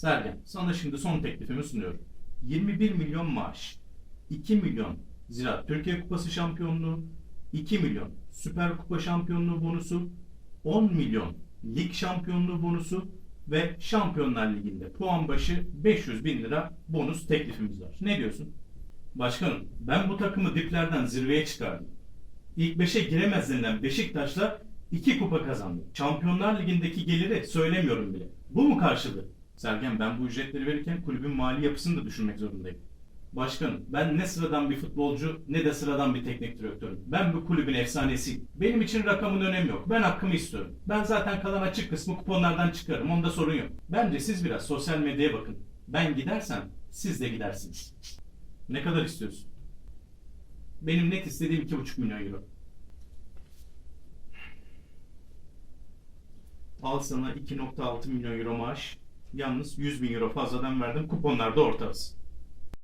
Sergen, sana şimdi son teklifimi sunuyorum. 21 milyon maaş, 2 milyon Ziraat Türkiye Kupası şampiyonluğu, 2 milyon Süper Kupa şampiyonluğu bonusu, 10 milyon lig şampiyonluğu bonusu ve Şampiyonlar Ligi'nde puan başı 500 bin lira bonus teklifimiz var. Ne diyorsun? Başkanım, ben bu takımı diplerden zirveye çıkardım. İlk 5'e giremez denilen Beşiktaş'la 2 kupa kazandı. Şampiyonlar Ligi'ndeki geliri söylemiyorum bile. Bu mu karşılığı? Sergen ben bu ücretleri verirken kulübün mali yapısını da düşünmek zorundayım. Başkanım ben ne sıradan bir futbolcu ne de sıradan bir teknik direktörüm. Ben bu kulübün efsanesiyim. Benim için rakamın önemi yok. Ben hakkımı istiyorum. Ben zaten kalan açık kısmı kuponlardan çıkarım. Onda sorun yok. Bence siz biraz sosyal medyaya bakın. Ben gidersem siz de gidersiniz. Ne kadar istiyorsun? Benim net istediğim 2,5 milyon euro. Al sana 2.6 milyon euro maaş. Yalnız 100 bin euro fazladan verdim. Kuponlarda ortağız.